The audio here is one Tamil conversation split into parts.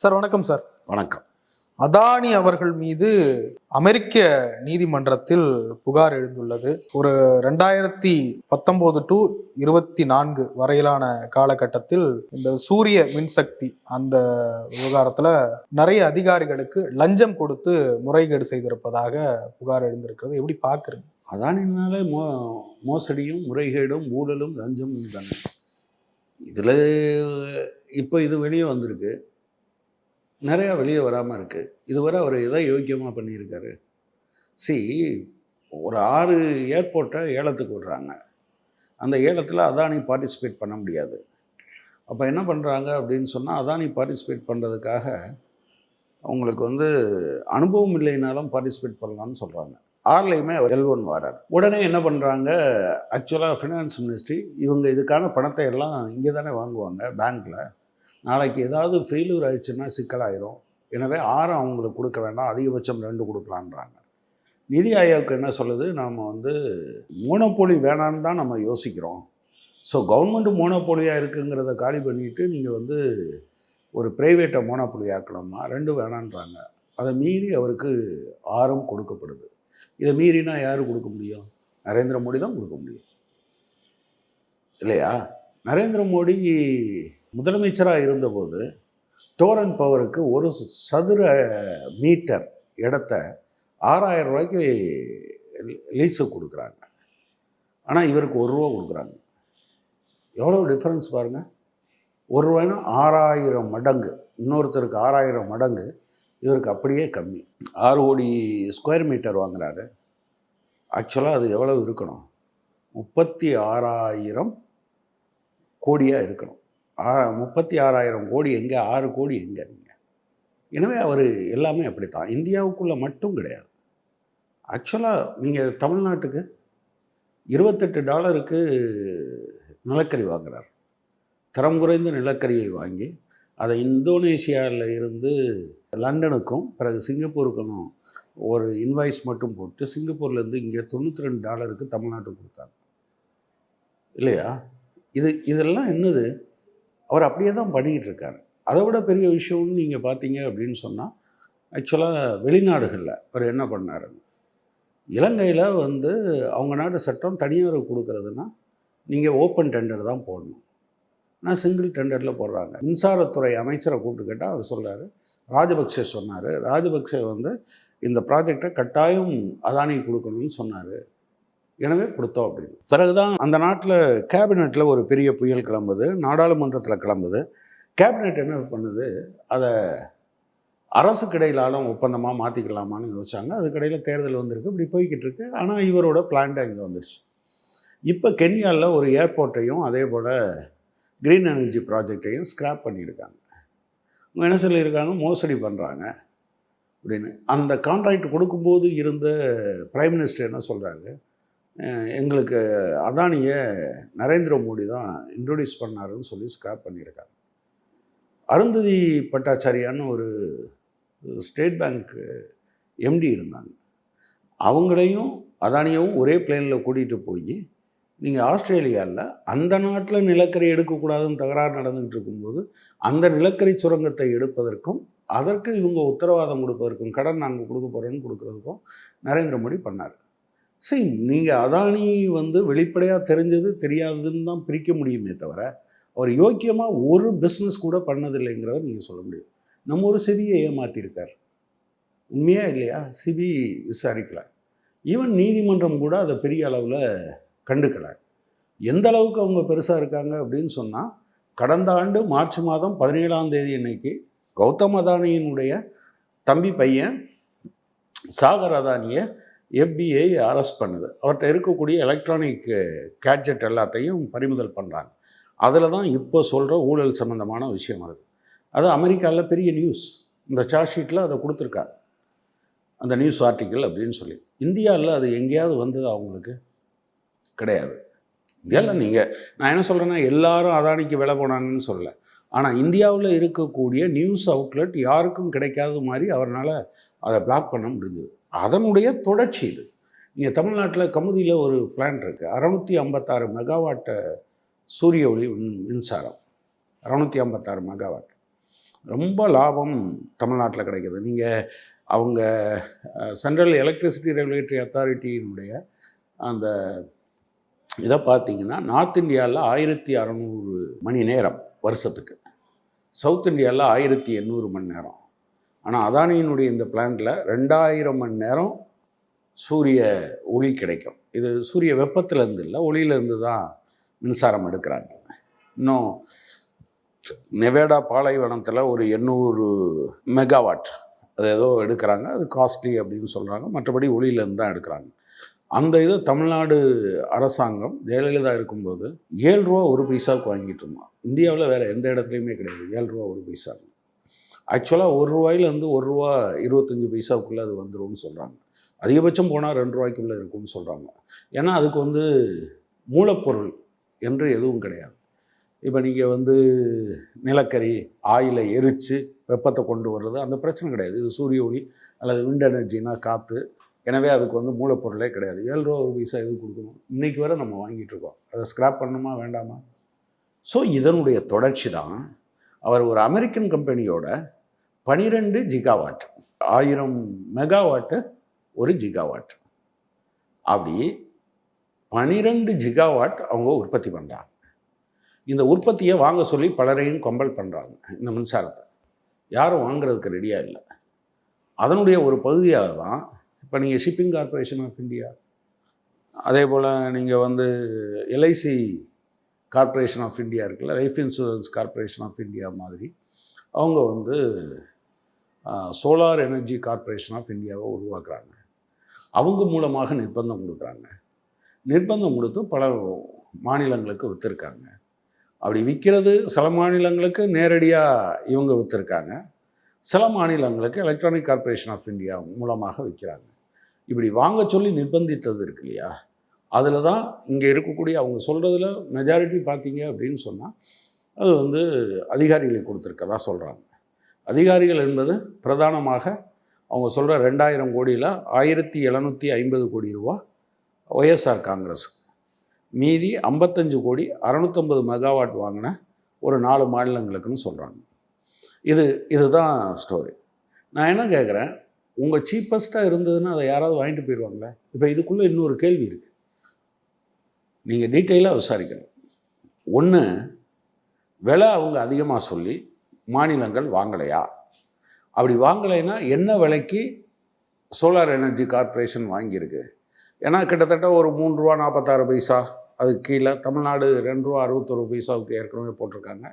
சார் வணக்கம் சார். வணக்கம். அதானி அவர்கள் மீது அமெரிக்க நீதிமன்றத்தில் புகார் எழுந்துள்ளது. ஒரு ரெண்டாயிரத்தி பத்தொன்பது டு இருபத்தி நான்கு வரையிலான காலகட்டத்தில் இந்த சூரிய மின்சக்தி அந்த விவகாரத்துல நிறைய அதிகாரிகளுக்கு லஞ்சம் கொடுத்து முறைகேடு செய்திருப்பதாக புகார் எழுந்திருக்கிறது. எப்படி பாக்குறீங்க அதானினாலே மோ மோசடியும் முறைகேடும் ஊழலும் லஞ்சமும் தானே. இதில் இப்போ இது வெளியே வந்திருக்கு. நிறையா வெளியே வராமல் இருக்குது இதுவரை அவர் எதை யோக்கியமாக பண்ணியிருக்காரு? சி ஒரு ஆறு ஏர்போர்ட்டை ஏலத்துக்கு விடுறாங்க. அந்த ஏலத்தில் அதானி பார்ட்டிசிபேட் பண்ண முடியாது. அப்போ என்ன பண்ணுறாங்க அப்படின்னு சொன்னால் அதானி பார்ட்டிசிபேட் பண்ணுறதுக்காக அவங்களுக்கு வந்து அனுபவம் இல்லைனாலும் பார்ட்டிசிபேட் பண்ணலாம்னு சொல்கிறாங்க ஆர்லையுமே எல் ஒன் வரார். உடனே என்ன பண்ணுறாங்க ஆக்சுவலாக ஃபினான்ஸ் மினிஸ்ட்ரி இவங்க இதுக்கான பணத்தை எல்லாம் இங்கே தானே வாங்குவாங்க பேங்க்கில் நாளைக்கு ஏதாவது ஃபெயிலியூர் ஆயிடுச்சுன்னா சிக்கலாயிரும். எனவே ஆறு அவங்களுக்கு கொடுக்க வேண்டாம் அதிகபட்சம் ரெண்டு கொடுக்கலான்றாங்க. நிதி ஆயோக்கு என்ன சொல்லுது? நாம் வந்து மோனோபோலி வேணான்னு தான் நம்ம யோசிக்கிறோம். ஸோ கவர்மெண்ட் மோனோபோலியாக இருக்குங்கிறத காலி பண்ணிவிட்டு நீங்கள் வந்து ஒரு ப்ரைவேட்டை மோனோபோலி ஆக்கலாமா ரெண்டு வேணான்றாங்க. அதை மீறி அவருக்கு ஆறும் கொடுக்கப்படுது. இதை மீறினா யார் கொடுக்க முடியும்? நரேந்திர மோடி தான் கொடுக்க முடியும். இல்லையா? நரேந்திர மோடி முதலமைச்சராக இருந்தபோது டோரன் பவருக்கு ஒரு சதுர மீட்டர் இடத்த ஆறாயிரம் ரூபாய்க்கு லீஸு கொடுக்குறாங்க. ஆனால் இவருக்கு ஒரு ரூபா கொடுக்குறாங்க. எவ்வளோ டிஃப்ரென்ஸ் பாருங்கள் ஒரு ரூபாய்னா ஆறாயிரம் மடங்கு. இன்னொருத்தருக்கு ஆறாயிரம் மடங்கு. இவருக்கு அப்படியே கம்மி. ஆறு கோடி ஸ்கொயர் மீட்டர் வாங்குறாரு. ஆக்சுவலாக அது எவ்வளவு இருக்கணும்? முப்பத்தி ஆறாயிரம் கோடியாக இருக்கணும். ஆ முப்பத்தி ஆறாயிரம் கோடி எங்கே? ஆறு கோடி எங்கே நீங்கள் எனவே அவர் எல்லாமே அப்படித்தான். இந்தியாவுக்குள்ளே மட்டும் கிடையாது. ஆக்சுவலாக நீங்கள் தமிழ்நாட்டுக்கு இருபத்தெட்டு டாலருக்கு நிலக்கரி வாங்குறார். தரம் குறைந்த நிலக்கரியை வாங்கி அதை இந்தோனேஷியாவில் இருந்து லண்டனுக்கும் பிறகு சிங்கப்பூருக்கும் ஒரு இன்வாய்ஸ் மட்டும் போட்டு சிங்கப்பூர்லேருந்து இங்கே தொண்ணூற்றி ரெண்டு டாலருக்கு தமிழ்நாட்டுக்கு கொடுத்தாங்க. இல்லையா? இது இதெல்லாம் என்னது? அவர் அப்படியே தான் பண்ணிக்கிட்டு இருக்காரு அதை விட பெரிய விஷயம்னு நீங்கள் பார்த்தீங்க அப்படின்னு சொன்னால் ஆக்சுவலாக வெளிநாடுகளில் அவர் என்ன பண்ணாரு இலங்கையில் வந்து அவங்க நாட்டு சட்டம் தனியாருக்கு கொடுக்குறதுன்னா நீங்கள் ஓப்பன் டெண்டர் தான் போடணும். ஆனால் சிங்கிள் டெண்டரில் போடுறாங்க. மின்சாரத்துறை அமைச்சரை கூப்பிட்டு கேட்டால் அவர் சொல்கிறாரு ராஜபக்சே சொன்னார். ராஜபக்சே வந்து இந்த ப்ராஜெக்டை கட்டாயம் அதானி கொடுக்கணும்னு சொன்னார். எனவே கொடுத்தோம் அப்படின்னு. பிறகுதான் அந்த நாட்டில் கேபினெட்டில் ஒரு பெரிய புயல் கிளம்புது நாடாளுமன்றத்தில் கிளம்புது. கேபினெட் என்ன பண்ணுது? அதை அரசுக்கு இடையிலாலும் ஒப்பந்தமாக மாற்றிக்கலாமான்னு யோசிச்சாங்க. அதுக்கிடையில் தேர்தல் வந்திருக்கு இப்படி போய்கிட்டு இருக்கு ஆனால் இவரோட பிளான்டை இங்கே வந்துருச்சு. இப்போ கென்யாவில் ஒரு ஏர்போர்ட்டையும் அதே போல் க்ரீன் எனர்ஜி ப்ராஜெக்டையும் ஸ்க்ராப் பண்ணியிருக்காங்க. அவங்க என்ன சொல்லியிருக்காங்க? மோசடி பண்ணுறாங்க அப்படின்னு. அந்த கான்ட்ராக்ட் கொடுக்கும்போது இருந்த பிரைம் மினிஸ்டர் என்ன சொல்கிறாங்க எங்களுக்கு அதானியை நரேந்திர மோடி தான் இன்ட்ரொடியூஸ் பண்ணாருன்னு சொல்லி ஸ்கிராப் பண்ணியிருக்காங்க அருந்ததி பட்டாச்சாரியான்னு ஒரு ஸ்டேட் பேங்க் எம்டி இருந்தாங்க. அவங்களையும் அதானியவும் ஒரே பிளேனில் கூட்டிகிட்டு போய் நீங்கள் ஆஸ்திரேலியாவில் அந்த நாட்டில் நிலக்கரி எடுக்கக்கூடாதுன்னு தகராறு நடந்துகிட்டு இருக்கும்போது அந்த நிலக்கரி சுரங்கத்தை எடுப்பதற்கும் அதற்கு இவங்க உத்தரவாதம் கொடுப்பதற்கும் கடன் நாங்கள் கொடுக்க போகிறோன்னு கொடுக்குறதுக்கும் நரேந்திர மோடி பண்ணார். சரி நீங்கள் அதானி வந்து வெளிப்படையாக தெரிஞ்சது தெரியாததுன்னு தான் பிரிக்க முடியுமே தவிர அவர் யோக்கியமாக ஒரு பிஸ்னஸ் கூட பண்ணதில்லைங்கிறத நீங்கள் சொல்ல முடியும். நம்ம ஒரு சிபியை ஏமாற்றிருக்கார் உண்மையா இல்லையா? சிபி விசாரிக்கல. ஈவன் நீதிமன்றம் கூட அதை பெரிய அளவில் கண்டுக்கலை. எந்த அளவுக்கு அவங்க பெருசாக இருக்காங்க அப்படின்னு சொன்னால் கடந்த ஆண்டு மார்ச் மாதம் பதினேழாம் தேதி அன்னைக்கு கௌதம் அதானியினுடைய தம்பி பையன் சாகர் அதானியை எஃபிஐ அரெஸ்ட் பண்ணுது. அவர்கிட்ட இருக்கக்கூடிய எலக்ட்ரானிக் கேட்ஜெட் எல்லாத்தையும் பறிமுதல் பண்ணுறாங்க அதில் தான் இப்போ சொல்கிற ஊழல் சம்மந்தமான விஷயம் வருது. அது அமெரிக்காவில் பெரிய நியூஸ் இந்த சார்ஜ் ஷீட்டில் அதை கொடுத்துருக்காங்க. அந்த நியூஸ் ஆர்டிக்கிள் அப்படின்னு சொல்லி. இந்தியாவில் அது எங்கேயாவது வந்தது அவங்களுக்கு கிடையாது. இந்தியாவில் நீங்கள் நான் என்ன சொல்கிறேன்னா எல்லாரும் அதானிக்கு விலை போனாங்கன்னு சொல்லலை. ஆனால் இந்தியாவில் இருக்கக்கூடிய நியூஸ் அவுட்லெட் யாருக்கும் கிடைக்காத மாதிரி அவரால் அதை பிளாக் பண்ண முடிஞ்சது. அதனுடைய தொடர்ச்சி இது. நீங்கள் தமிழ்நாட்டில் கமுதியில் ஒரு பிளான் இருக்குது அறநூற்றி ஐம்பத்தாறு மெகாவாட்டை சூரிய ஒளி மின்- மின்சாரம். அறநூற்றி ஐம்பத்தாறு மெகாவாட். ரொம்ப லாபம் தமிழ்நாட்டில் கிடைக்கிது. நீங்கள் அவங்க சென்ட்ரல் எலக்ட்ரிசிட்டி ரெகுலேட்டரி அத்தாரிட்டியினுடைய அந்த இதை பார்த்தீங்கன்னா நார்த் இந்தியாவில் ஆயிரத்தி அறநூறு மணி நேரம் வருஷத்துக்கு. சவுத் இந்தியாவில் ஆயிரத்தி எண்ணூறு மணி நேரம். ஆனால் அதானியினுடைய இந்த பிளான்ட்டில் ரெண்டாயிரம் மணி நேரம் சூரிய ஒளி கிடைக்கும். இது சூரிய வெப்பத்திலேருந்து இல்லை ஒளியிலேருந்து தான் மின்சாரம் எடுக்கிறாங்க. இன்னும் நெவேடா பாலைவனத்தில் ஒரு எண்ணூறு மெகாவாட் அது ஏதோ எடுக்கிறாங்க. அது காஸ்ட்லி அப்படின்னு சொல்கிறாங்க மற்றபடி ஒளியிலேருந்து தான் எடுக்கிறாங்க. அந்த இதை தமிழ்நாடு அரசாங்கம் ஜெயலலிதா இருக்கும்போது ஏழு ரூபா ஒரு பைசாவுக்கு வாங்கிட்டு இருந்தோம் இந்தியாவில் வேறு எந்த இடத்துலையுமே கிடையாது. ஏழு ரூபா ஒரு பைசா ஆக்சுவலாக ஒரு ரூபாயிலேருந்து ஒரு ரூபா இருபத்தஞ்சி பைசாவுக்குள்ளே அது வந்துரும்னு சொல்கிறாங்க அதிகபட்சம் போனால் ரெண்டு ரூபாய்க்குள்ளே இருக்கும்னு சொல்கிறாங்க ஏன்னா அதுக்கு வந்து மூலப்பொருள் என்று எதுவும் கிடையாது. இப்போ நீங்கள் வந்து நிலக்கரி ஆயிலை எரித்து வெப்பத்தை கொண்டு வர்றது அந்த பிரச்சனை கிடையாது. இது சூரிய ஒளி அல்லது விண்ட் எனர்ஜினா காற்று எனவே அதுக்கு வந்து மூலப்பொருளே கிடையாது. ஏழு ரூபா ஒரு பைசா எதுவும் கொடுக்கணும்? இன்றைக்கி வரை நம்ம வாங்கிட்டு இருக்கோம். அதை ஸ்க்ராப் பண்ணணுமா வேண்டாமா? ஸோ இதனுடைய தொடர்ச்சி தான். அவர் ஒரு அமெரிக்கன் கம்பெனியோட பனிரெண்டு ஜிகாவாட் ஆயிரம் மெகாவாட்டு ஒரு ஜிகாவாட் அப்படி பனிரெண்டு ஜிகாவாட் அவங்க உற்பத்தி பண்ணுறாங்க இந்த உற்பத்தியை வாங்க சொல்லி பலரையும் கம்பல் பண்ணுறாங்க இந்த மின்சாரத்தை. யாரும் வாங்குறதுக்கு ரெடியாக இல்லை. அதனுடைய ஒரு பகுதியாக தான் இப்போ நீங்கள் ஷிப்பிங் கார்ப்பரேஷன் ஆஃப் இந்தியா அதே போல் நீங்கள் வந்து எல்ஐசி கார்ப்பரேஷன் ஆஃப் இந்தியா இருக்குல்ல life insurance corporation of India மாதிரி அவங்க வந்து சோலார் எனர்ஜி கார்ப்பரேஷன் ஆஃப் இந்தியாவை உருவாக்குறாங்க. அவங்க மூலமாக நிர்பந்தம் கொடுக்குறாங்க. நிர்பந்தம் கொடுத்து பல மாநிலங்களுக்கு விற்றுருக்காங்க அப்படி விற்கிறது சில மாநிலங்களுக்கு நேரடியாக இவங்க விற்றுருக்காங்க சில மாநிலங்களுக்கு எலக்ட்ரானிக் கார்ப்பரேஷன் ஆஃப் இந்தியா மூலமாக விற்கிறாங்க. இப்படி வாங்க சொல்லி நிர்பந்தித்தது இருக்கு இல்லையா? அதில் தான் இங்கே இருக்கக்கூடிய அவங்க சொல்கிறதுல மெஜாரிட்டி பார்த்தீங்க அப்படின்னு சொன்னால் அது வந்து அதிகாரிகளுக்கு கொடுத்துருக்கதா சொல்கிறாங்க அதிகாரிகள் என்பது பிரதானமாக அவங்க சொல்கிற ரெண்டாயிரம் கோடியில் ஆயிரத்தி எழுநூற்றி ஐம்பது கோடி ரூபா ஒய்எஸ்ஆர் காங்கிரஸ் மீதி ஐம்பத்தஞ்சு கோடி அறநூற்றம்பது மெகாவாட் வாங்கின ஒரு நாலு மாநிலங்களுக்குன்னு சொல்கிறாங்க இது இதுதான் ஸ்டோரி நான் என்ன கேட்குறேன் உங்கள் சீப்பஸ்ட்டாக இருந்ததுன்னா அதை யாராவது வாங்கிட்டு போயிடுவாங்களே இப்போ இதுக்குள்ளே இன்னொரு கேள்வி இருக்குது நீங்கள் டீட்டெயிலாக விசாரிக்கணும். ஒன்று விலை அவங்க அதிகமாக சொல்லி மாநிலங்கள் வாங்கலையா? அப்படி வாங்கலைன்னா என்ன விலைக்கு சோலார் எனர்ஜி கார்ப்பரேஷன் வாங்கியிருக்கு? ஏன்னா கிட்டத்தட்ட ஒரு மூணு ரூபா நாற்பத்தாறு பைசா அதுக்கு கீழே தமிழ்நாடு ரெண்டு ரூபா அறுபத்தொரு பைசாவுக்கு ஏற்கனவே போட்டிருக்காங்க.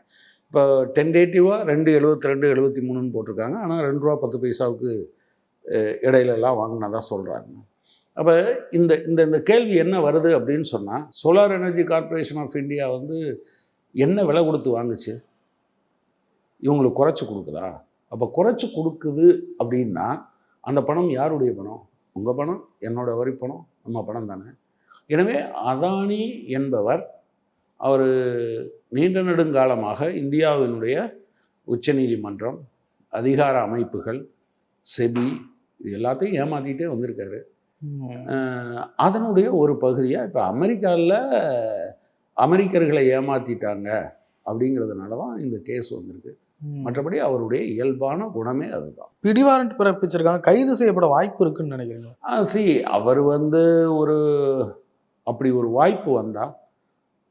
இப்போ டென்டேட்டிவாக ரெண்டு எழுபத்தி ரெண்டு எழுபத்தி மூணுன்னு போட்டிருக்காங்க. ஆனால் ரெண்டு ரூபா பத்து பைசாவுக்கு இடையிலலாம் வாங்கினதான் சொல்கிறாங்க அப்போ இந்த இந்த இந்த கேள்வி என்ன வருது அப்படின்னு சொன்னால் solar energy corporation of India வந்து என்ன விலை கொடுத்து வாங்குச்சு? இவங்களுக்கு குறைச்சி கொடுக்குதா? அப்போ குறைச்சி கொடுக்குது அப்படின்னா அந்த பணம் யாருடைய பணம்? உங்கள் பணம் என்னோட வரி பணம் நம்ம பணம் தானே. எனவே அதானி என்பவர் அவர் நீண்ட நெடுங்காலமாக இந்தியாவினுடைய உச்சநீதிமன்றம் அதிகார அமைப்புகள் செபி இது எல்லாத்தையும் ஏமாற்றிட்டே வந்திருக்காரு. அதனுடைய ஒரு பகுதியாக இப்போ அமெரிக்காவில் அமெரிக்கர்களை ஏமாற்றிட்டாங்க அப்படிங்கிறதுனால தான் இந்த கேஸ் வந்திருக்கு. மற்றபடி அவருடைய இயல்பான குணமே அதுதான். பிடிவாரண்ட் பிறப்பிச்சிருக்காங்க. கைது செய்யப்பட வாய்ப்பு இருக்குன்னு நினைக்கிறீங்க சி அவர் வந்து ஒரு அப்படி ஒரு வாய்ப்பு வந்தால்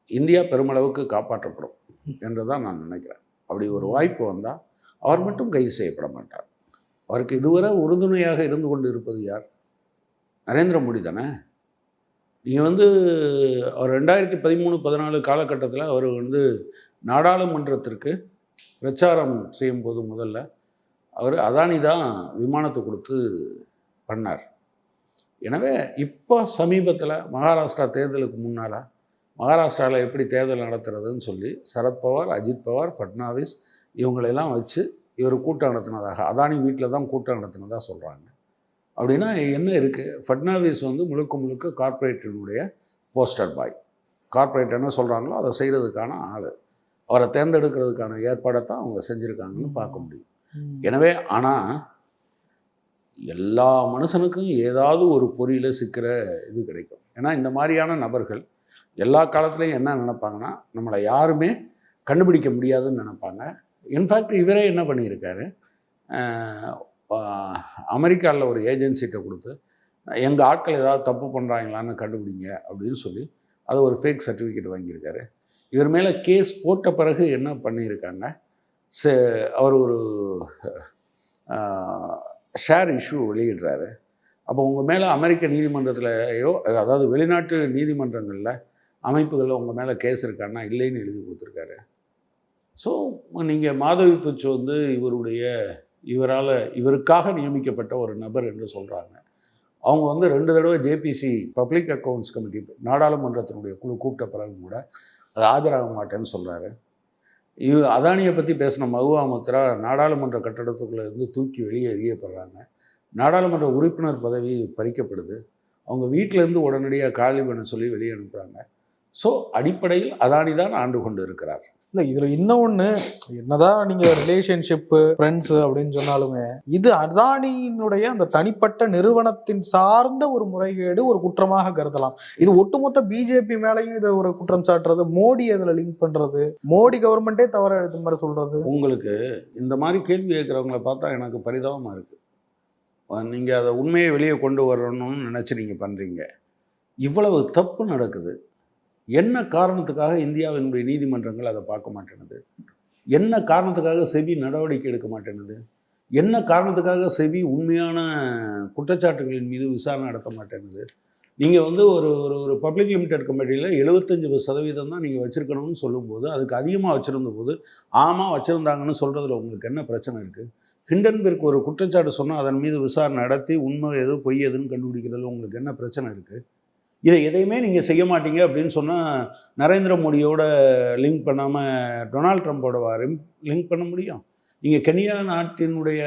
இந்தியா பெருமளவுக்கு காப்பாற்றப்படும் என்று தான் நான் நினைக்கிறேன். அப்படி ஒரு வாய்ப்பு வந்தால் அவர் மட்டும் கைது செய்யப்பட மாட்டார். அவருக்கு இதுவரை உறுதுணையாக இருந்து கொண்டு இருப்பது யார்? நரேந்திர மோடி தானே? நீங்கள் வந்து அவர் ரெண்டாயிரத்தி பதிமூணு பதினாலு காலகட்டத்தில் அவர் வந்து நாடாளுமன்றத்திற்கு பிரச்சாரம் செய்யும்போது முதல்ல அவர் அதானி தான் விமானத்தை கொடுத்து பண்ணார். எனவே இப்போ சமீபத்தில் மகாராஷ்டிரா தேர்தலுக்கு முன்னால் மகாராஷ்டிராவில் எப்படி தேர்தல் நடத்துறதுன்னு சொல்லி சரத்பவார் அஜித் பவார் ஃபட்னாவிஸ் இவங்களெல்லாம் வச்சு இவர் கூட்டம் நடத்தினதாக அதானி வீட்டில் தான் கூட்டம் நடத்தினதாக சொல்கிறாங்க அப்படின்னா என்ன இருக்குது ஃபட்னாவிஸ் வந்து முழுக்க முழுக்க கார்ப்பரேட்டினுடைய போஸ்டர் பாய் கார்ப்பரேட் என்ன சொல்கிறாங்களோ அதை செய்கிறதுக்கான ஆள். அவரை தேர்ந்தெடுக்கிறதுக்கான ஏற்பாடை தான் அவங்க செஞ்சுருக்காங்கன்னு பார்க்க முடியும். எனவே ஆனால் எல்லா மனுஷனுக்கும் ஏதாவது ஒரு பொறியில் சிக்கிற இது கிடைக்கும். ஏன்னா இந்த மாதிரியான நபர்கள் எல்லா காலத்துலேயும் என்ன நினைப்பாங்கன்னா நம்மளை யாருமே கண்டுபிடிக்க முடியாதுன்னு நினைப்பாங்க. இன்ஃபேக்ட் இவரே என்ன பண்ணியிருக்காரு? அமெரிக்காவில் ஒரு ஏஜென்சிகிட்ட கொடுத்து எங்கள் ஆட்கள் ஏதாவது தப்பு பண்ணுறாங்களான்னு கண்டுபிடிங்க அப்படின்னு சொல்லி அது ஒரு ஃபேக் சர்டிஃபிகேட் வாங்கியிருக்காரு. இவர் மேலே கேஸ் போட்ட பிறகு என்ன பண்ணியிருக்காங்க ச அவர் ஒரு ஷேர் இஷ்யூ வெளியிடுறாரு. அப்போ உங்கள் மேலே அமெரிக்க நீதிமன்றத்திலேயோ அதாவது வெளிநாட்டு நீதிமன்றங்களில் அமைப்புகளில் உங்கள் மேலே கேஸ் இருக்கான்னா இல்லைன்னு எழுதி கொடுத்துருக்காரு. ஸோ நீங்கள் மாதவி பிச்சு வந்து இவருடைய இவரால் இவருக்காக நியமிக்கப்பட்ட ஒரு நபர் என்று சொல்கிறாங்க அவங்க வந்து ரெண்டு தடவை ஜேபிசி பப்ளிக் அக்கௌண்ட்ஸ் கமிட்டி நாடாளுமன்றத்தினுடைய குழு கூப்பிட்ட பிறகு கூட அது ஆஜராக மாட்டேன்னு சொல்கிறாரு இவ அதானியை பற்றி பேசின மகுவா முத்ரா நாடாளுமன்ற கட்டடத்துக்குள்ளே இருந்து தூக்கி வெளியே எறியப்படுறாங்க. நாடாளுமன்ற உறுப்பினர் பதவி பறிக்கப்படுது. அவங்க வீட்டிலேருந்து உடனடியாக காலி பண்ண சொல்லி வெளியே அனுப்புகிறாங்க ஸோ அடிப்படையில் அதானி தான் ஆண்டு கொண்டு இருக்கிறார். இல்ல இதுல இன்னொன்னு என்னதான் நீங்க ரிலேஷன்ஷிப்பு ஃப்ரெண்ட்ஸ் அப்படின்னு சொன்னாலுமே இது அதானியினுடைய அந்த தனிப்பட்ட நிறுவனத்தின் சார்ந்த ஒரு முறைகேடு ஒரு குற்றமாக கருதலாம். இது ஒட்டுமொத்த பிஜேபி மேலையும் இதை ஒரு குற்றம் சாட்டுறது மோடி அதுல லிங்க் பண்றது மோடி கவர்மெண்டே தவற எடுத்த மாதிரி சொல்றது. உங்களுக்கு இந்த மாதிரி கேள்வி கேட்குறவங்கள பார்த்தா எனக்கு பரிதாபமாக இருக்குது நீங்கள் அதை உண்மையை வெளியே கொண்டு வரணும்னு நினச்சி நீங்கள் பண்ணுறீங்க இவ்வளவு தப்பு நடக்குது. என்ன காரணத்துக்காக இந்தியாவினுடைய நீதிமன்றங்கள் அதை பார்க்க மாட்டேனுது? என்ன காரணத்துக்காக செவி நடவடிக்கை எடுக்க மாட்டேனது? என்ன காரணத்துக்காக செவி உண்மையான குற்றச்சாட்டுகளின் மீது விசாரணை நடத்த மாட்டேனுது? நீங்கள் வந்து ஒரு ஒரு ஒரு பப்ளிக் லிமிடெட் கம்பெனியில் எழுபத்தஞ்சு சதவீதம் தான் நீங்கள் வச்சுருக்கணும்னு சொல்லும்போது அதுக்கு அதிகமாக வச்சுருந்த போது ஆமாம் வச்சுருந்தாங்கன்னு சொல்கிறதுல உங்களுக்கு என்ன பிரச்சனை இருக்குது ஹிண்டன்பெர்க் ஒரு குற்றச்சாட்டு சொன்னால் அதன் மீது விசாரணை நடத்தி உண்மை எது பொய் எதுன்னு கண்டுபிடிக்கிறதுல உங்களுக்கு என்ன பிரச்சனை இருக்குது இதை எதையுமே நீங்கள் செய்ய மாட்டீங்க அப்படின்னு சொன்னால் நரேந்திர மோடியோட லிங்க் பண்ணாமல் டொனால்ட் ட்ரம்ப்போட லிங்க் பண்ண முடியும். நீங்கள் கென்யா நாட்டினுடைய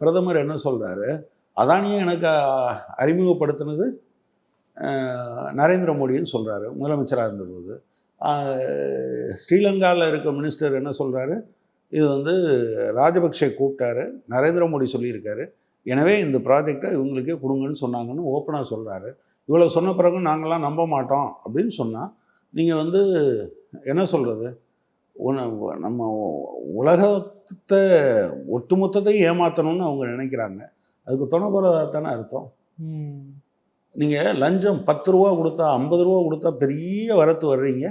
பிரதமர் என்ன சொல்கிறாரு அதானியே எனக்கு அறிமுகப்படுத்தினது நரேந்திர மோடின்னு சொல்கிறாரு முதலமைச்சராக இருந்தபோது. ஸ்ரீலங்காவில் இருக்க மினிஸ்டர் என்ன சொல்கிறாரு இது வந்து ராஜபக்சே கூப்பிட்டாரு நரேந்திர மோடி சொல்லியிருக்காரு. எனவே இந்த ப்ராஜெக்டை இவங்களுக்கே கொடுங்கன்னு சொன்னாங்கன்னு ஓப்பனாக சொல்கிறாரு இவ்வளோ சொன்ன பிறகு நாங்களாம் நம்ப மாட்டோம் அப்படின்னு சொன்னால் நீங்கள் வந்து என்ன சொல்கிறது நம்ம உலகத்தை ஒட்டுமொத்தத்தையும் ஏமாற்றணும்னு அவங்க நினைக்கிறாங்க. அதுக்கு துணை போகிறதா தானே அர்த்தம் நீங்கள் லஞ்சம் பத்து ரூபா கொடுத்தா ஐம்பது ரூபா கொடுத்தா பெரிய வரத்து வர்றீங்க.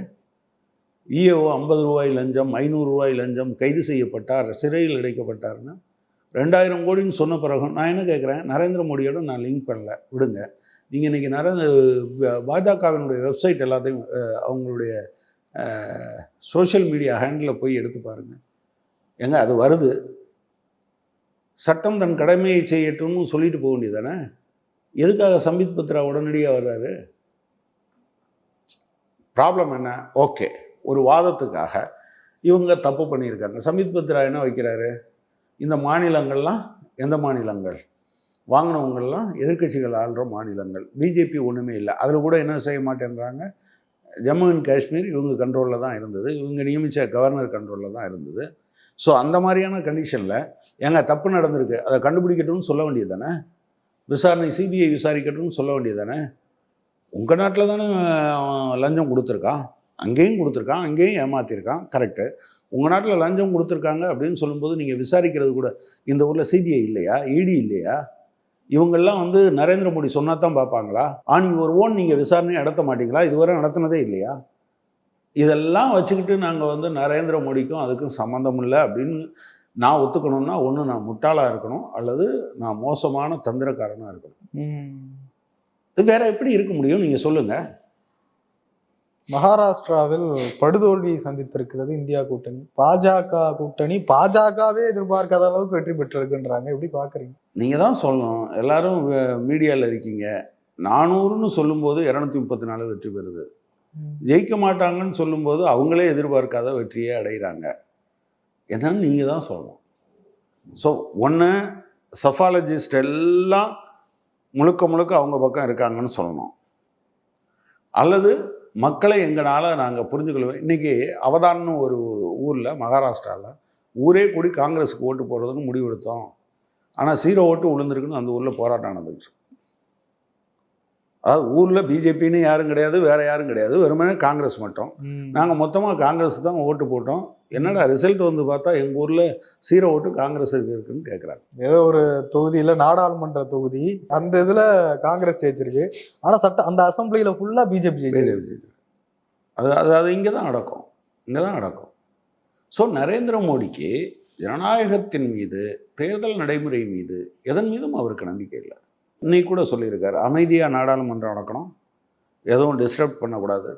இஏஓ ஐம்பது ரூபாய் லஞ்சம் ஐநூறு ரூபாய் லஞ்சம் கைது செய்யப்பட்டார் சிறையில் அடைக்கப்பட்டார்னு. ரெண்டாயிரம் கோடின்னு சொன்ன பிறகு நான் என்ன கேட்குறேன் நரேந்திர மோடியோட நான் லிங்க் பண்ணல. விடுங்க. நீங்கள் இன்றைக்கி நிறைய பாஜகவினுடைய வெப்சைட் எல்லாத்தையும் அவங்களுடைய சோஷியல் மீடியா ஹேண்டில் போய் எடுத்து பாருங்கள் ஏங்க அது வருது. சட்டம் தன் கடமையை செய்யட்டும்னு சொல்லிட்டு போக வேண்டியதானே எதுக்காக சம்பித் பத்ரா உடனடியாக வர்றாரு? ப்ராப்ளம் என்ன? ஓகே ஒரு வாதத்துக்காக இவங்க தப்பு பண்ணியிருக்காங்க. சம்பித் பத்ரா என்ன வைக்கிறாரு? இந்த மாநிலங்கள்லாம் எந்த மாநிலங்கள்? வாங்கினவங்கெல்லாம் எதிர்க்கட்சிகள் ஆள்ற மாநிலங்கள். பிஜேபி ஒன்றுமே இல்லை. அதில் கூட என்ன செய்ய மாட்டேன்றாங்க? ஜம்மு அண்ட் காஷ்மீர் இவங்க கண்ட்ரோலில் தான் இருந்தது. இவங்க நியமித்த கவர்னர் கண்ட்ரோலில் தான் இருந்தது. ஸோ அந்த மாதிரியான கண்டிஷனில் ஏங்க தப்பு நடந்திருக்கு. அதை கண்டுபிடிக்கட்டும்னு சொல்ல வேண்டியது தானே? விசாரணை சிபிஐ விசாரிக்கட்டும்னு சொல்ல வேண்டியது தானே? உங்கள் நாட்டில் தானே லஞ்சம் கொடுத்துருக்கான் அங்கேயும் கொடுத்துருக்கான் அங்கேயும் ஏமாத்திருக்கான் கரெக்டு உங்கள் நாட்டில் லஞ்சம் கொடுத்துருக்காங்க அப்படின்னு சொல்லும்போது நீங்கள் விசாரிக்கிறது கூட இந்த ஊரில் சிபிஐ இல்லையா? இடி இல்லையா? இவங்கெல்லாம் வந்து நரேந்திர மோடி சொன்னா தான் பார்ப்பாங்களா? ஆன் யுவர் ஓன் நீங்கள் விசாரணை நடத்த மாட்டீங்களா? இதுவரை நடத்தினதே இல்லையா? இதெல்லாம் வச்சுக்கிட்டு நாங்கள் வந்து நரேந்திர மோடிக்கும் அதுக்கும் சம்மந்தம் இல்லை அப்படின்னு நான் ஒத்துக்கணும்னா ஒன்று நான் முட்டாளாக இருக்கணும் அல்லது நான் மோசமான தந்திரக்காரனாக இருக்கணும். இது வேற எப்படி இருக்க முடியும்? நீங்கள் சொல்லுங்கள் மகாராஷ்டிராவில் படுதோல்வியை சந்தித்திருக்கிறது இந்தியா கூட்டணி. பாஜக கூட்டணி பாஜகவே எதிர்பார்க்காத அளவுக்கு வெற்றி பெற்றிருக்குன்றாங்க. எப்படி பாக்குறீங்க? நீங்கள் தான் சொல்லணும். எல்லாரும் மீடியாவில் இருக்கீங்க. நானூறுன்னு சொல்லும்போது இரநூத்தி முப்பத்தி நாலு வெற்றி பெறுது. ஜெயிக்க மாட்டாங்கன்னு சொல்லும்போது அவங்களே எதிர்பார்க்காத வெற்றியை அடைகிறாங்க. என்னன்னு நீங்கள் தான் சொல்லணும். ஸோ ஒன்று சஃபாலஜிஸ்ட் எல்லாம் முழுக்க முழுக்க அவங்க பக்கம் இருக்காங்கன்னு சொல்லணும். அல்லது மக்களை எங்களால் நாங்கள் புரிஞ்சுக்கொள்ள இன்றைக்கி அவதான்னு ஒரு ஊரில் மகாராஷ்டிராவில் ஊரே கூடி காங்கிரஸுக்கு ஓட்டு போடுறதுன்னு முடிவெடுத்தோம் ஆனால் சீரோ ஓட்டு விழுந்திருக்குன்னு அந்த ஊரில் போராட்டம் நடந்துச்சு. அதாவது ஊரில் பிஜேபின்னு யாரும் கிடையாது வேற யாரும் கிடையாது. வெறுமனே காங்கிரஸ் மட்டும். நாங்கள் மொத்தமாக காங்கிரஸ் தான் ஓட்டு போட்டோம். என்னடா ரிசல்ட் வந்து பார்த்தா எங்கள் ஊரில் சீரோ ஓட்டு காங்கிரஸுக்கு இருக்குன்னு கேட்குறாங்க ஏதோ ஒரு தொகுதியில நாடாளுமன்ற தொகுதி அந்த இதுல காங்கிரஸ் ஜெயிச்சிருக்கு. ஆனா சட்ட அந்த அசம்பிளியில ஃபுல்லா பிஜேபி ஜெயிச்சிருக்கு. அது அது அது இங்கே தான் நடக்கும். இங்கே தான் நடக்கும். ஸோ நரேந்திர மோடிக்கு ஜனநாயகத்தின் மீது தேர்தல் நடைமுறை மீது எதன் மீதும் அவருக்கு நம்பிக்கை இல்லை. இன்னைக்கு கூட சொல்லியிருக்காரு அமைதியாக நாடாளுமன்றம் நடக்கணும். எதுவும் டிஸ்டர்ப் பண்ணக்கூடாது.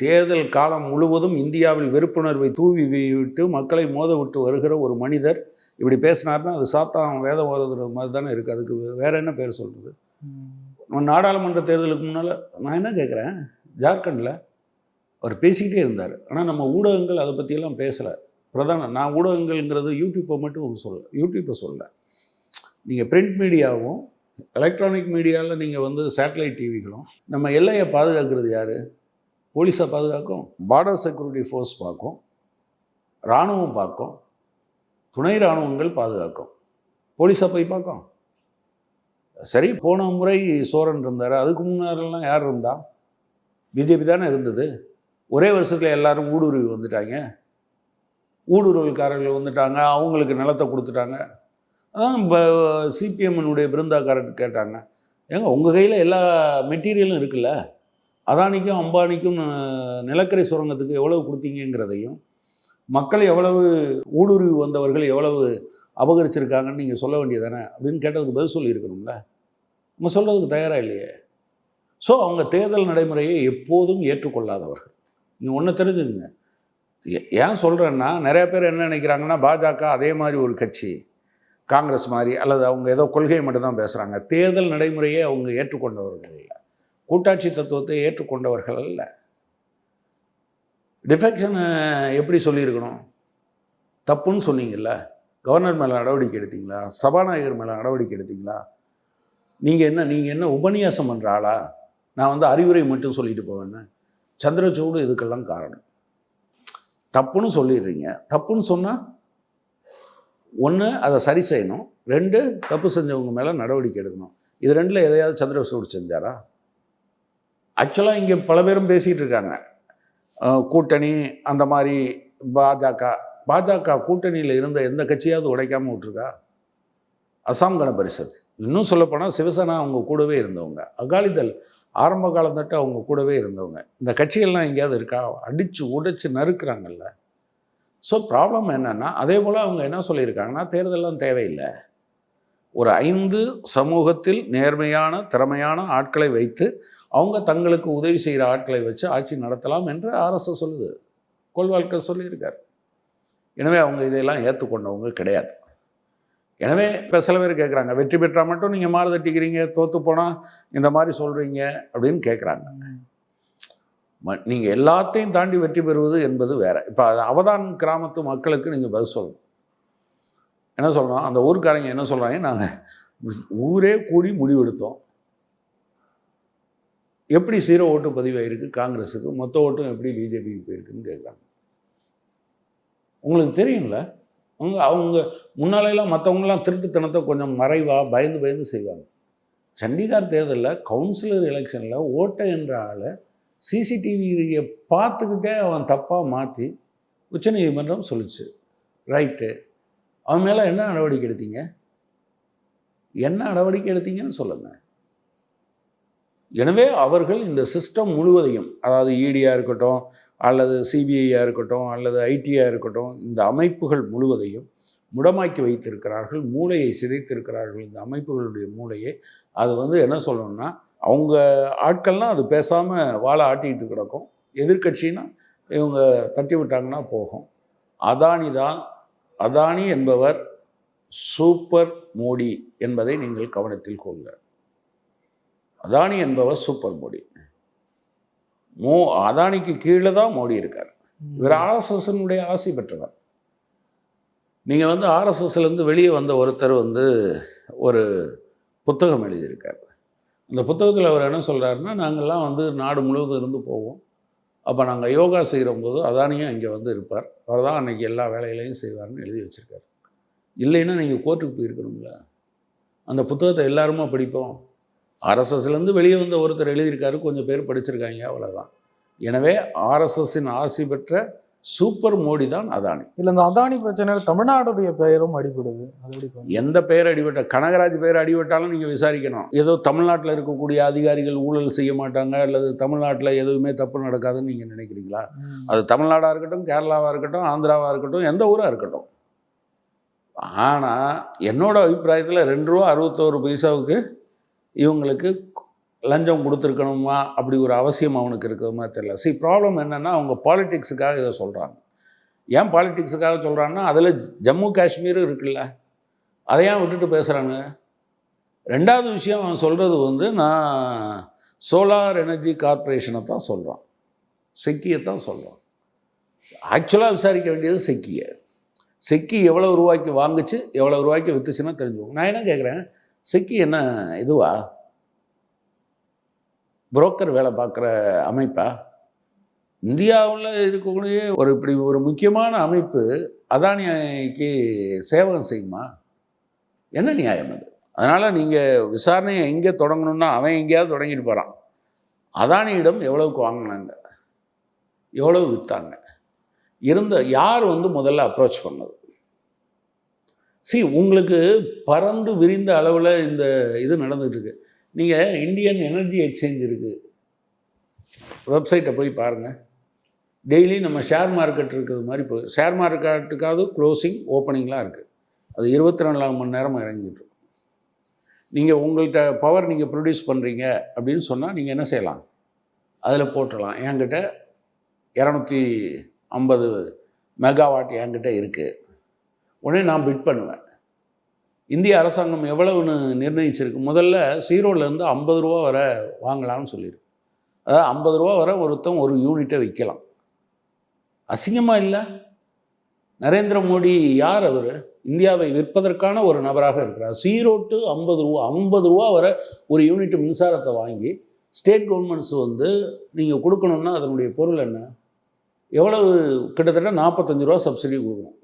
தேர்தல் காலம் முழுவதும் இந்தியாவில் வெறுப்புணர்வை தூவி விட்டு மக்களை மோத விட்டு வருகிற ஒரு மனிதர் இப்படி பேசினார்னா அது சாத்தான் வேதம் வருகிற மாதிரி தானே இருக்குது அதுக்கு வேற என்ன பேர் சொல்கிறது நாடாளுமன்ற தேர்தலுக்கு முன்னால் நான் என்ன கேட்குறேன் ஜார்க்கண்டில் அவர் பேசிக்கிட்டே இருந்தார். ஆனால் நம்ம ஊடகங்கள் அதை பற்றியெல்லாம் பேசலை. பிரதான நான் ஊடகங்கள்ங்கிறது யூடியூப்பை மட்டும் சொல்ல யூடியூப்பை சொல்ல நீங்கள் பிரிண்ட் மீடியாவும் எலக்ட்ரானிக் மீடியாவில் நீங்கள் வந்து சேட்டலைட் டிவிகளும் நம்ம எல்லையை பாதுகாக்கிறது யார்? போலீஸை பாதுகாக்கும் பார்டர் செக்யூரிட்டி ஃபோர்ஸ் பார்க்கும் இராணுவம் பார்க்கும் துணை இராணுவங்கள் பாதுகாக்கும். போலீஸாக போய் பார்க்கும். சரி போன முறை சோரன் இருந்தார். அதுக்கு முன்னாடிலாம் யார் இருந்தா? பிஜேபி தானே இருந்தது. ஒரே வருஷத்தில் எல்லாரும் ஊடுருவி வந்துட்டாங்க. ஊடுருவல்காரர்கள் வந்துட்டாங்க. அவங்களுக்கு நிலத்தை கொடுத்துட்டாங்க. அதான் இப்போ சிபிஎம்னுடைய பிருந்தாக்காரர்கிட்ட கேட்டாங்க. ஏங்க உங்கள் கையில் எல்லா மெட்டீரியலும் இருக்குல்ல? அதானிக்கும் அம்பானிக்கும் நிலக்கரி சுரங்கத்துக்கு எவ்வளவு கொடுத்தீங்கங்கிறதையும் மக்கள் எவ்வளவு ஊடுருவி வந்தவர்கள் எவ்வளவு அபகரிச்சிருக்காங்கன்னு நீங்கள் சொல்ல வேண்டியதானே அப்படின்னு கேட்டதுக்கு பதில் சொல்லியிருக்கணும்ல. நம்ம சொல்கிறதுக்கு தயாராக இல்லையே. ஸோ அவங்க தேர்தல் நடைமுறையை எப்போதும் ஏற்றுக்கொள்ளாதவர்கள். நீங்கள் ஒன்று தெரிஞ்சுக்குங்க. ஏன் சொல்கிறேன்னா நிறைய பேர் என்ன நினைக்கிறாங்கன்னா பாஜக அதே மாதிரி ஒரு கட்சி காங்கிரஸ் மாதிரி அல்லது அவங்க ஏதோ கொள்கையை மட்டும்தான் பேசுகிறாங்க தேர்தல் நடைமுறையை அவங்க ஏற்றுக்கொண்டவர்கள் இல்லை. கூட்டாட்சி தத்துவத்தை ஏற்றுக்கொண்டவர்கள் அல்ல. டிஃபெக்ஷனை எப்படி சொல்லியிருக்கணும்? தப்புன்னு சொன்னீங்கல்ல? கவர்னர் மேலே நடவடிக்கை எடுத்தீங்களா? சபாநாயகர் மேலே நடவடிக்கை எடுத்தீங்களா? நீங்கள் என்ன நீங்கள் என்ன உபன்யாசம் பண்ணுற ஆளா? நான் வந்து அறிவுரை மட்டும் சொல்லிட்டு போவேன்னு சந்திரச்சூடு இதுக்கெல்லாம் காரணம். தப்புன்னு சொல்லிடுறீங்க. தப்புன்னு சொன்னால் ஒன்று அதை சரி செய்யணும். ரெண்டு தப்பு செஞ்சவங்க மேலே நடவடிக்கை எடுக்கணும். இது ரெண்டில் எதையாவது சந்திரசூடு செஞ்சாரா? ஆக்சுவலாக இங்கே பல பேரும் பேசிகிட்டு இருக்காங்க. கூட்டணி அந்த மாதிரி பாஜக. பாஜக கூட்டணியில் இருந்த எந்த கட்சியாவது உடைக்காமல் விட்டுருக்கா? அசாம் கண பரிஷத் இன்னும் சொல்லப்போனால் சிவசேனா அவங்க கூடவே இருந்தவங்க. அகாலிதள் ஆரம்ப காலம் தட்டு அவங்க கூடவே இருந்தவங்க. இந்த கட்சிகள்லாம் எங்கேயாவது இருக்கா? அடித்து உடைச்சு நறுக்கிறாங்கல்ல. ஸோ ப்ராப்ளம் என்னன்னா அதே போல் அவங்க என்ன சொல்லியிருக்காங்கன்னா தேர்தலெலாம் தேவையில்லை. ஒரு ஐந்து சமூகத்தில் நேர்மையான திறமையான ஆட்களை வைத்து அவங்க தங்களுக்கு உதவி செய்கிற ஆட்களை வச்சு ஆட்சி நடத்தலாம் என்று ஆர்எஸ்எஸ் சொல்லுது. கோல்வால்கர் சொல்லியிருக்கார். எனவே அவங்க இதையெல்லாம் ஏற்றுக்கொண்டவங்க கிடையாது. எனவே இப்போ சில பேர் கேட்குறாங்க வெற்றி பெற்றால் மட்டும் நீங்கள் மாறு தட்டிக்கிறீங்க தோற்று போனால் இந்த மாதிரி சொல்கிறீங்க அப்படின்னு கேட்குறாங்க. நீங்கள் எல்லாத்தையும் தாண்டி வெற்றி பெறுவது என்பது வேறு. இப்போ அவதான் கிராமத்து மக்களுக்கு நீங்கள் பதில் சொல்லணும். என்ன சொல்லணும்? அந்த ஊருக்காரங்க என்ன சொல்கிறாங்க நாங்கள் ஊரே கூடி முடிவெடுத்தோம். எப்படி சீரோ ஓட்டு பதிவாயிருக்கு? காங்கிரஸுக்கு மொத்த ஓட்டும் எப்படி பிஜேபிக்கு போயிருக்குன்னு கேட்குறாங்க உங்களுக்கு தெரியும்ல? அவங்க அவங்க முன்னாலெல்லாம் மற்றவங்களாம் திருட்டுத்தனத்தை கொஞ்சம் மறைவாக பயந்து பயந்து செய்வாங்க. சண்டிகார் தேர்தலில் கவுன்சிலர் எலெக்ஷனில் ஓட்டை என்ற ஆளை சிசிடிவியை பார்த்துக்கிட்டே அவன் தப்பாக மாற்றி உச்சநீதிமன்றம் சொல்லுச்சு. ரைட்டு அவன் மேலே என்ன நடவடிக்கை எடுத்தீங்க? என்ன நடவடிக்கை எடுத்தீங்கன்னு சொல்லுங்கள் எனவே அவர்கள் இந்த சிஸ்டம் முழுவதையும் அதாவது இடியாக இருக்கட்டும் அல்லது சிபிஐயாக இருக்கட்டும் அல்லது ஐடியாக இருக்கட்டும் இந்த அமைப்புகள் முழுவதையும் முடமாக்கி வைத்திருக்கிறார்கள் மூளையை சிதைத்திருக்கிறார்கள். இந்த அமைப்புகளுடைய மூளையை அது வந்து என்ன சொல்லணும்னா அவங்க ஆட்கள்லாம் அது பேசாமல் வாழை ஆட்டிக்கிட்டு கிடக்கும். எதிர்க்கட்சின்னா இவங்க தட்டி விட்டாங்கன்னா போகும். அதானி தான் அதானி என்பவர் சூப்பர் மோடி என்பதை நீங்கள் கவனத்தில் கொள்ளுங்கள் அதானி என்பவர் சூப்பர் மோடி. மோ அதானிக்கு கீழே தான் மோடி இருக்கார். இவர் ஆர்எஸ்எஸ்னுடைய ஆசை பெற்றவர். நீங்கள் வந்து ஆர்எஸ்எஸ்லேருந்து வெளியே வந்த ஒருத்தர் வந்து ஒரு புத்தகம் எழுதியிருக்கார். அந்த புத்தகத்தில் அவர் என்ன சொல்கிறாருன்னா நாங்கள்லாம் வந்து நாடு முழுவதும் இருந்து போவோம். அப்போ நாங்கள் யோகா செய்கிற போது அதானியும் இங்கே வந்து இருப்பார். அவர் தான் அன்றைக்கி எல்லா வேலைகளையும் செய்வார்னு எழுதி வச்சுருக்காரு. இல்லைன்னா நீங்கள் கோர்ட்டுக்கு போயிருக்கணும்ல. அந்த புத்தகத்தை எல்லாருமா படிப்போம்? ஆர்எஸ்எஸ்லேருந்து வெளியே வந்த ஒருத்தர் எழுதியிருக்காரு கொஞ்சம் பேர் படிச்சிருக்காங்க அவ்வளோதான் எனவே ஆர்எஸ்எஸ்ஸின் ஆசி பெற்ற சூப்பர் மோடி தான் அதானி. இல்ல இந்த அதானி பிரச்சனையில தமிழ்நாடுடைய பெயரும் அடிபடுது? எந்த பெயர் அடிபட்ட கனகராஜ் பெயர் அடிபட்டாலும் நீங்கள் விசாரிக்கணும். ஏதோ தமிழ்நாட்டில் இருக்கக்கூடிய அதிகாரிகள் ஊழல் செய்ய மாட்டாங்க அல்லது தமிழ்நாட்டில் எதுவுமே தப்பு நடக்காதுன்னு நீங்கள் நினைக்கிறீங்களா. அது தமிழ்நாடாக இருக்கட்டும் கேரளாவாக இருக்கட்டும் ஆந்திராவாக இருக்கட்டும் எந்த ஊராக இருக்கட்டும். ஆனால் என்னோட அபிப்பிராயத்தில் ரெண்டு ரூபா அறுபத்தோரு பைசாவுக்கு இவங்களுக்கு லஞ்சம் கொடுத்துருக்கணுமா அப்படி ஒரு அவசியம் அவனுக்கு இருக்குமா தெரியல. சி ப்ராப்ளம் என்னென்னா அவங்க பாலிட்டிக்ஸுக்காக இதை சொல்கிறாங்க ஏன் பாலிட்டிக்ஸுக்காக சொல்கிறாங்கன்னா அதில் ஜம்மு காஷ்மீரும் இருக்குல்ல. அதை ஏன் விட்டுட்டு பேசுகிறாங்க ரெண்டாவது விஷயம் அவன் சொல்கிறது வந்து நான் சோலார் எனர்ஜி கார்ப்பரேஷனை தான் சொல்கிறான் செக்கியை தான் சொல்கிறான் ஆக்சுவலாக விசாரிக்க வேண்டியது செக்கியை. செக்கி எவ்வளோ ரூபாய்க்கு வாங்குச்சு எவ்வளோ ரூபாய்க்கு விற்றுச்சுன்னா தெரிஞ்சுக்கோங்க. நான் என்ன கேட்குறேன் செக்கி என்ன இதுவா புரோக்கர் வேலை பார்க்குற அமைப்பா? இந்தியாவில் இருக்கக்கூடிய ஒரு இப்படி ஒரு முக்கியமான அமைப்பு அதானிக்கு சேவகம் செய்யுமா? என்ன நியாயம் அது? அதனால் நீங்கள் விசாரணையை எங்கே தொடங்கணும்னா அவன் எங்கேயாவது தொடங்கிட்டு போகிறான் அதானியிடம் எவ்வளவுக்கு வாங்கினாங்க? எவ்வளவு விற்றாங்க இருந்த யார் வந்து முதல்ல அப்ரோச் பண்ணது? சி உங்களுக்கு பறந்து விரிந்த அளவில் இந்த இது நடந்துகிட்ருக்கு நீங்கள் இந்தியன் எனர்ஜி எக்ஸ்சேஞ்ச் இருக்குது வெப்சைட்டை போய் பாருங்கள் டெய்லி நம்ம ஷேர் மார்க்கெட் இருக்கிறது மாதிரி போய் ஷேர் மார்க்கெட்டுக்காவது க்ளோசிங் ஓப்பனிங்லாம் இருக்குது அது இருபத்தி ரெண்டு மணி நேரம் இறங்கிட்டு நீங்கள் உங்கள்கிட்ட பவர் நீங்கள் ப்ரொடியூஸ் பண்ணுறீங்க அப்படின்னு சொன்னால் நீங்கள் என்ன செய்யலாம்? அதில் போட்டுடலாம். என்கிட்ட இரநூத்தி ஐம்பது மெகாவாட் என்கிட்ட இருக்குது உடனே நான் பிட் பண்ணுவேன். இந்திய அரசாங்கம் எவ்வளவுன்னு நிர்ணயிச்சிருக்கு. முதல்ல சீரோலேருந்து ஐம்பது ரூபா வர வாங்கலாம்னு சொல்லியிருக்கு. அதாவது ஐம்பது ரூபா வர ஒருத்தன் ஒரு யூனிட்டை விற்கலாம். அசிங்கமாக இல்லை? நரேந்திர மோடி யார் அவர்? இந்தியாவை விற்பதற்கான ஒரு நபராக இருக்கிறார். ஜீரோ டு ஐம்பது ரூபா ஐம்பது ரூபா வர ஒரு யூனிட் மின்சாரத்தை வாங்கி ஸ்டேட் கவர்மெண்ட்ஸ் வந்து நீங்கள் கொடுக்கணுன்னா அதனுடைய பொருள் என்ன? எவ்வளவு? கிட்டத்தட்ட நாற்பத்தஞ்சு ரூபா சப்சிடி கொடுக்கணும்.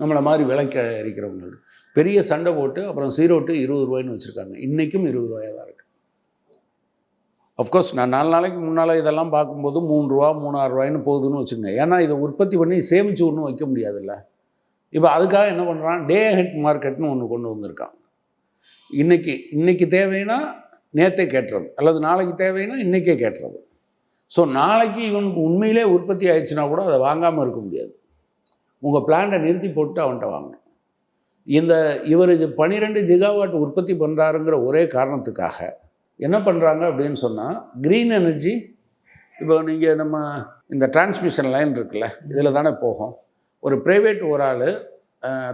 நம்மளை மாதிரி விலைக்க இருக்கிறவங்களுக்கு. பெரிய சண்டை போட்டு அப்புறம் சீரோட்டு டு இருபது ரூபாய்னு வச்சுருக்காங்க. இன்றைக்கும் இருபது ரூபாயாக தான் இருக்குது அஃப்கோர்ஸ் நான் நாலு நாளைக்கு முன்னால் இதெல்லாம் பார்க்கும்போது மூணு ரூபா மூணாறு ரூபாய்னு போகுதுன்னு வச்சுங்க ஏன்னா இதை உற்பத்தி பண்ணி சேமிச்சு ஒன்றும் வைக்க முடியாதுல்ல. இப்போ அதுக்காக என்ன பண்ணுறான் டே ஹெட் மார்க்கெட்னு ஒன்று கொண்டு வந்திருக்கான். இன்றைக்கி இன்றைக்கி தேவைன்னா நேற்றே கேட்டுறது. அல்லது நாளைக்கு தேவைன்னா இன்றைக்கே கேட்டுறது. ஸோ நாளைக்கு இவனுக்கு உண்மையிலே உற்பத்தி ஆயிடுச்சுன்னா கூட அதை வாங்காமல் இருக்க முடியாது. உங்கள் பிளான்ட்டை நிறுத்தி போட்டு அவன்கிட்ட வாங்கணும் இந்த இவர் இது பன்னிரெண்டு ஜிகாவாட் உற்பத்தி பண்ணுறாருங்கிற ஒரே காரணத்துக்காக. என்ன பண்ணுறாங்க அப்படின்னு சொன்னால் க்ரீன் எனர்ஜி இப்போ நீங்கள் நம்ம இந்த டிரான்ஸ்மிஷன் லைன் இருக்குல்ல இதில் தானே போகும். ஒரு ப்ரைவேட் ஒரு ஆள்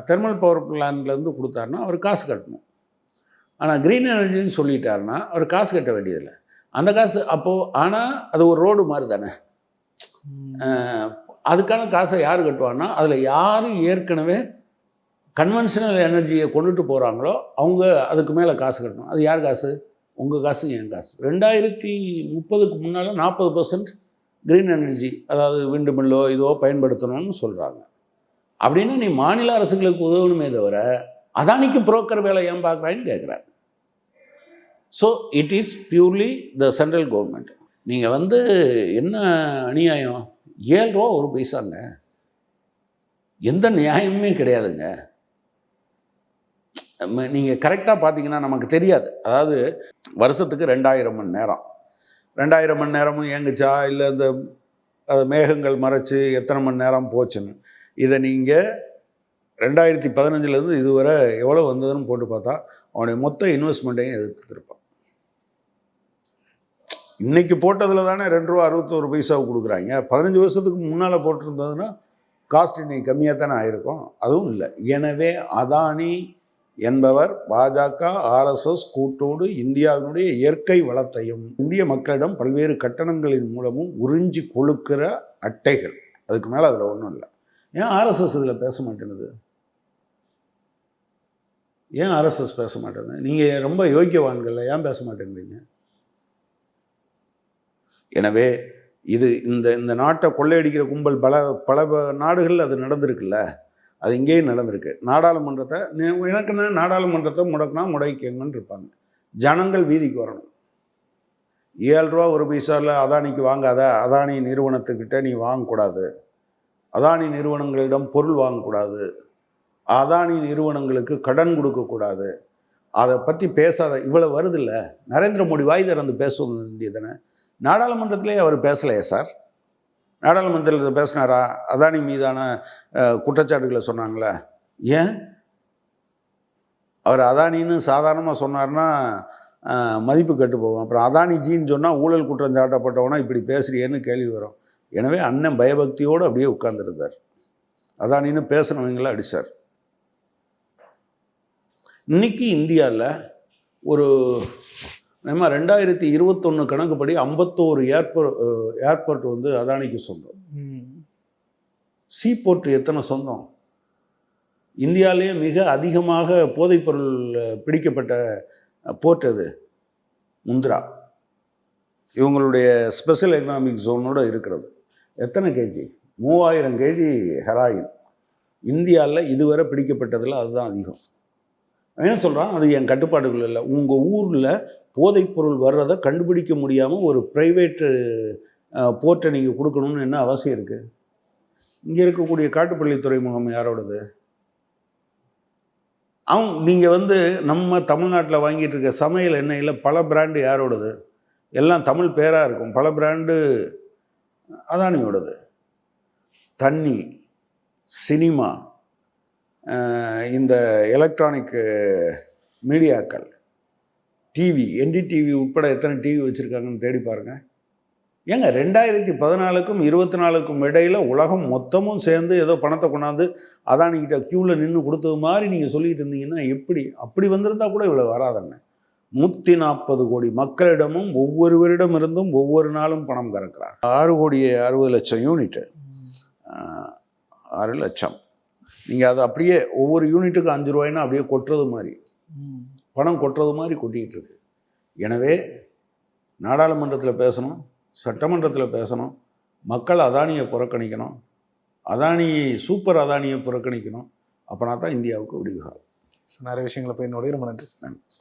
தெர்மல் பவர் பிளான்லேருந்து கொடுத்தாருன்னா அவர் காசு கட்டணும். ஆனால் க்ரீன் எனர்ஜின்னு சொல்லிட்டாருன்னா அவர் காசு கட்ட வேண்டியதில்லை. அந்த காசு அப்போது ஆனால் அது ஒரு ரோடு மாதிரி தானே. அதுக்கான காசை யார் கட்டுவான்னா அதில் யார் ஏற்கனவே கன்வென்ஷனல் எனர்ஜியை கொண்டுட்டு போகிறாங்களோ அவங்க அதுக்கு மேலே காசு கட்டணும். அது யார் காசு? உங்கள் காசு என் காசு. ரெண்டாயிரத்தி முப்பதுக்கு முன்னால் நாற்பது பர்சன்ட் க்ரீன் எனர்ஜி அதாவது விண்டு மில்லோ இதோ பயன்படுத்தணும்னு சொல்கிறாங்க அப்படின்னா நீ மாநில அரசுகளுக்கு உதவணுமே தவிர அதானிக்கு புரோக்கர் வேலை ஏன் பார்க்குறான்னு கேட்குறாங்க so it is purely the central government நீங்கள் வந்து என்ன அநியாயம்? ஏழு ரூபா ஒரு பைசாங்க. எந்த நியாயமுமே கிடையாதுங்க. நீங்கள் கரெக்டாக பார்த்தீங்கன்னா நமக்கு தெரியாது. அதாவது வருஷத்துக்கு ரெண்டாயிரம் மணி நேரம். ரெண்டாயிரம் மணி நேரமும் ஏங்குச்சா? இல்லை இந்த மேகங்கள் மறைச்சு எத்தனை மணி நேரம் போச்சுன்னு. இதை நீங்கள் ரெண்டாயிரத்தி பதினஞ்சுலேருந்து இதுவரை எவ்வளோ வந்ததுன்னு போட்டு பார்த்தா அவனுடைய மொத்த இன்வெஸ்ட்மெண்ட்டையும் எதிர்த்துருப்பான் இன்னைக்கு போட்டதில் தானே ரெண்டு ரூபா அறுபத்தோரு பைசாவுக்கு கொடுக்குறாங்க. பதினஞ்சு வருஷத்துக்கு முன்னால் போட்டிருந்ததுன்னா காஸ்ட் இன்னைக்கு கம்மியாக தானே ஆயிருக்கும். அதுவும் இல்லை. எனவே அதானி என்பவர் பாஜக ஆர்எஸ்எஸ் கூட்டோடு இந்தியாவினுடைய இயற்கை வளத்தையும் இந்திய மக்களிடம் பல்வேறு கட்டணங்களின் மூலமும் உறிஞ்சி கொழுக்கிற அட்டைகள். அதுக்கு மேலே அதில் ஒன்றும் இல்லை. ஏன் ஆர்எஸ்எஸ் இதில் பேச மாட்டேங்குது? ஏன் ஆர்எஸ்எஸ் பேச மாட்டேங்குது? நீங்கள் ரொம்ப யோக்கியவான்கள் ஏன் பேச மாட்டேங்கிறீங்க? எனவே இது இந்த இந்த நாட்டை கொள்ளையடிக்கிற கும்பல் பல பல நாடுகளில் அது நடந்திருக்குல்ல? அது இங்கேயும் நடந்திருக்கு. நாடாளுமன்றத்தை எனக்குன்னு எனக்கு என்ன நாடாளுமன்றத்தை முடக்கினா முடக்கிக்கங்கன்னு இருப்பாங்க. ஜனங்கள் வீதிக்கு வரணும். ஏழு ரூபா ஒரு பைசாவில் அதானிக்கு வாங்காத அதானி நிறுவனத்துக்கிட்ட நீ வாங்கக்கூடாது. அதானி நிறுவனங்களிடம் பொருள் வாங்கக்கூடாது. அதானி நிறுவனங்களுக்கு கடன் கொடுக்கக்கூடாது. அதை பற்றி பேசாத இவ்வளோ வருது இல்லை நரேந்திர மோடி வாய் திறந்து பேச வேண்டியதானே நாடாளுமன்றத்திலே அவர் பேசலையே சார். நாடாளுமன்றத்தில் பேசினாரா? அதானி மீதான குற்றச்சாட்டுகளை சொன்னாங்களே. ஏன்? அவர் அதானின்னு சாதாரணமாக சொன்னார்னா மதிப்பு கெட்டு போகும். அப்புறம் அதானி ஜின்னு சொன்னால் ஊழல் குற்றம் சாட்டப்பட்டவனா இப்படி பேசுறியேன்னு கேள்வி வரும். எனவே அண்ணன் பயபக்தியோடு அப்படியே உட்கார்ந்துருந்தார். அதானின்னு பேசினவங்கள அடிச்சார். இன்னைக்கு இந்தியாவில் ஒரு நம்ம ரெண்டாயிரத்தி இருபத்தொன்று கணக்குப்படி ஐம்பத்தோரு ஏர்போர்ட் ஏர்போர்ட் வந்து அதானிக்கு சொந்தம். ம். சீபோர்ட் எத்தனை சொந்தம்? இந்தியாவிலேயே மிக அதிகமாக போதைப்பொருள் பிடிக்கப்பட்ட போர்ட் அது முந்திரா. இவங்களுடைய ஸ்பெஷல் எக்கனாமிக் ஜோனோட இருக்கிறது. எத்தனை கேஜி? மூவாயிரம் கேஜி ஹெராயின். இந்தியாவில் இதுவரை பிடிக்கப்பட்டதில் அதுதான் அதிகம். என்ன சொல்கிறான் அது என் கட்டுப்பாடுகள் இல்லை. உங்கள் ஊரில் போதைப்பொருள் வர்றதை கண்டுபிடிக்க முடியாமல் ஒரு ப்ரைவேட்டு போர்ட்டை நீங்கள் கொடுக்கணும்னு என்ன அவசியம் இருக்குது இங்கே இருக்கக்கூடிய காட்டுப்பள்ளி துறைமுகம் யாரோடது? அவங்க நீங்கள் வந்து நம்ம தமிழ்நாட்டில் வாங்கிட்டு இருக்க சமையல் எண்ணெயில் பல பிராண்டு யாரோடது? எல்லாம் தமிழ் பேராக இருக்கும். பல பிராண்டு அதானியோடது. தண்ணி சினிமா இந்த எலக்ட்ரானிக்கு மீடியாக்கள். டிவி என்டிடிவி உட்பட எத்தனை டிவி வச்சுருக்காங்கன்னு தேடி பாருங்கள் ஏங்க ரெண்டாயிரத்தி பதினாலுக்கும் இருபத்தி நாலுக்கும் இடையில் உலகம் மொத்தமும் சேர்ந்து ஏதோ பணத்தை கொண்டாந்து அதானிக்கிட்ட க்யூவில் நின்று கொடுத்தது மாதிரி நீங்கள் சொல்லிக்கிட்டு இருந்தீங்கன்னா எப்படி? அப்படி வந்திருந்தா கூட இவ்வளோ வராதங்க. நூற்றி நாற்பது கோடி மக்களிடமும் ஒவ்வொருவரிடமிருந்தும் ஒவ்வொரு நாளும் பணம் கறக்கிறார் ஆறு கோடி அறுபது லட்சம் யூனிட்டு. ஆறு லட்சம். நீங்கள் அதை அப்படியே ஒவ்வொரு யூனிட்டுக்கு அஞ்சு ரூபாய்னா அப்படியே கொட்டுறது மாதிரி. பணம் கொட்டுறது மாதிரி கொட்டிக்கிட்டு இருக்கு எனவே நாடாளுமன்றத்தில் பேசணும் சட்டமன்றத்தில் பேசணும் மக்கள் அதானியை புறக்கணிக்கணும் அதானியை சூப்பர் அதானியை புறக்கணிக்கணும் அப்போனா தான் இந்தியாவுக்கு விடிவுகாலம் நிறைய விஷயங்களை போய் நோடி ரொம்ப நன்றி நன்றி